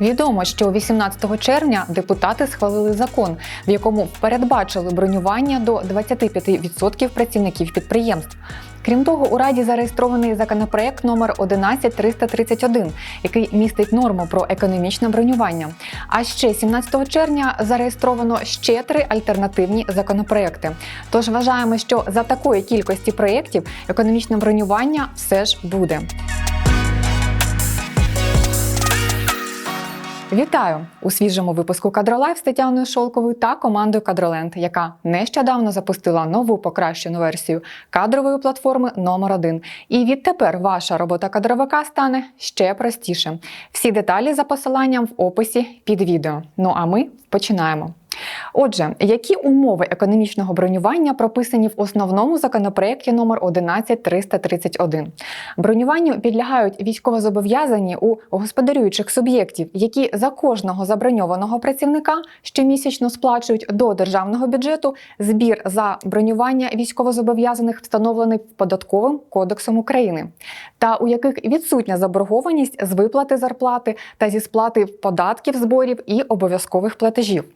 Відомо, що 18 червня депутати схвалили закон, в якому передбачили бронювання до 25% працівників підприємств. Крім того, у Раді зареєстрований законопроект номер 11331, який містить норму про економічне бронювання. А ще 17 червня зареєстровано ще три альтернативні законопроекти. Тож вважаємо, що за такої кількості проєктів економічне бронювання все ж буде. Вітаю у свіжому випуску Кадролайв з Тетяною Шолковою та командою Кадроленд, яка нещодавно запустила нову покращену версію кадрової платформи номер 1 І відтепер ваша робота кадровика стане ще простіше. Всі деталі за посиланням в описі під відео. Ну а ми починаємо. Отже, які умови економічного бронювання прописані в основному законопроекті номер 11331? Бронюванню підлягають військовозобов'язані у господарюючих суб'єктів, які за кожного заброньованого працівника щомісячно сплачують до державного бюджету збір за бронювання військовозобов'язаних, встановлений податковим кодексом України, та у яких відсутня заборгованість з виплати зарплати та зі сплати податків, зборів і обов'язкових платежів.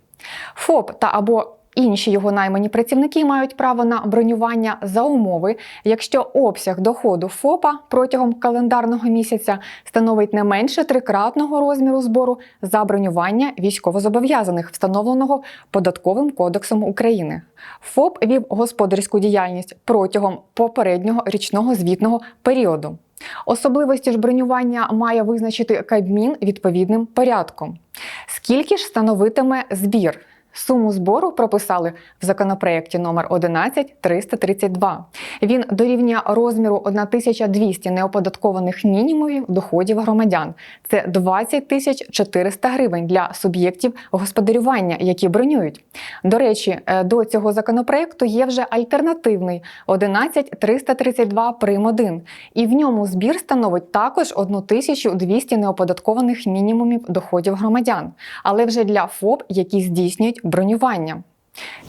ФОП та або Інші його наймані працівники мають право на бронювання за умови, якщо обсяг доходу ФОПа протягом календарного місяця становить не менше трикратного розміру збору за бронювання військовозобов'язаних, встановленого податковим кодексом України. ФОП вів господарську діяльність протягом попереднього річного звітного періоду. Особливості ж бронювання має визначити Кабмін відповідним порядком. Скільки ж становитиме збір? Суму збору прописали в законопроекті номер 11332. Він дорівнює розміру 1200 неоподаткованих мінімумів доходів громадян. Це 20 тисяч 400 гривень для суб'єктів господарювання, які бронюють. До речі, е, до цього законопроекту є вже альтернативний 11332 прим. 1. І в ньому збір становить також 1200 неоподаткованих мінімумів доходів громадян, але вже для ФОП, які здійснюють бронювання.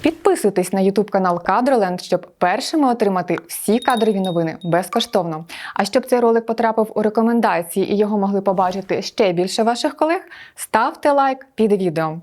Підписуйтесь на YouTube канал Кадроленд, щоб першими отримати всі кадрові новини безкоштовно. А щоб цей ролик потрапив у рекомендації і його могли побачити ще більше ваших колег, ставте лайк під відео.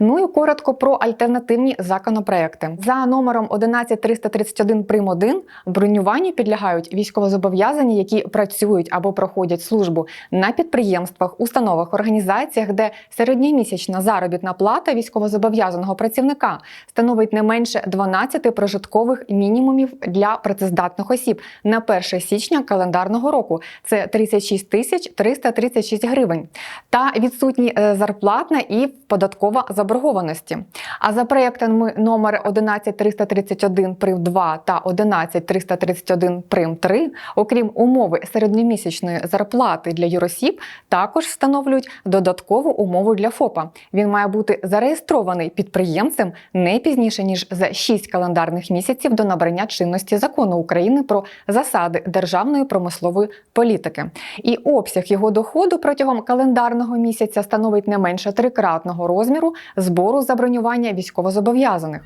Ну і коротко про альтернативні законопроекти. За номером 11331 прим. 1 бронюванню підлягають військовозобов'язані, які працюють або проходять службу на підприємствах, установах, організаціях, де середньомісячна заробітна плата військовозобов'язаного працівника становить не менше 12 прожиткових мінімумів для працездатних осіб на 1 січня календарного року. Це 36 тисяч 336 гривень. Та відсутні е, зарплатна і податкова заборгованості. А за проєктами номер 11331 прим 2 та 11331 прим 3, окрім умови середньомісячної зарплати для юросіб, також встановлюють додаткову умову для ФОПа. Він має бути зареєстрований підприємцем не пізніше ніж за 6 календарних місяців до набрання чинності закону України про засади державної промислової політики. І обсяг його доходу протягом календарного місяця становить не менше трикратного розміру збору за бронювання військовозобов'язаних.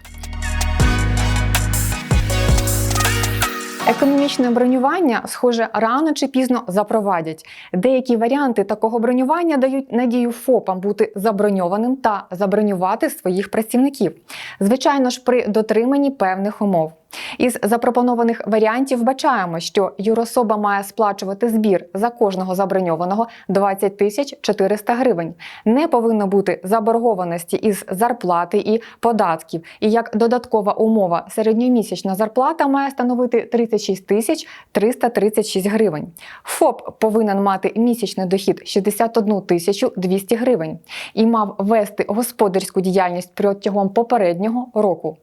Економічне бронювання, схоже, рано чи пізно запровадять. Деякі варіанти такого бронювання дають надію ФОПам бути заброньованим та забронювати своїх працівників. Звичайно ж, при дотриманні певних умов. Із запропонованих варіантів бачаємо, що юрособа має сплачувати збір за кожного заброньованого 20 тисяч 400 гривень. Не повинно бути заборгованості із зарплати і податків. І як додаткова умова середньомісячна зарплата має становити 36 тисяч 336 гривень. ФОП повинен мати місячний дохід 61 тисячу 200 гривень і мав вести господарську діяльність протягом попереднього року.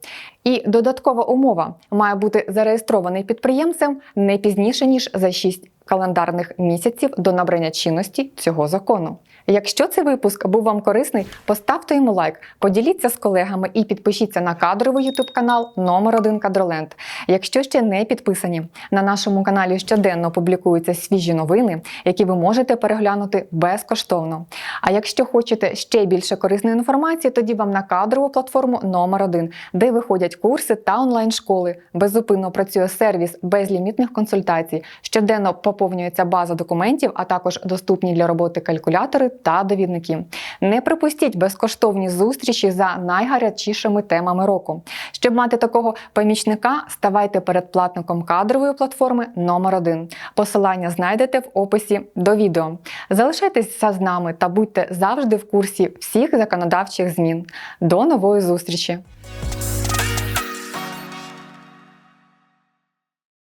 І додаткова умова має бути зареєстрований підприємцем не пізніше ніж за 6 календарних місяців до набрання чинності цього закону. Якщо цей випуск був вам корисний, поставте йому лайк, поділіться з колегами і підпишіться на кадровий ютуб канал номер 1 Кадроленд. Якщо ще не підписані, на нашому каналі щоденно публікуються свіжі новини, які ви можете переглянути безкоштовно. А якщо хочете ще більше корисної інформації, тоді вам на кадрову платформу номер 1 де виходять курси та онлайн-школи. Безупинно працює сервіс безлімітних консультацій. Щоденно по поповнюється база документів, а також доступні для роботи калькулятори та довідники. Не припустіть безкоштовні зустрічі за найгарячішими темами року. Щоб мати такого помічника, ставайте передплатником кадрової платформи номер 1 Посилання знайдете в описі до відео. Залишайтеся з нами та будьте завжди в курсі всіх законодавчих змін. До нової зустрічі!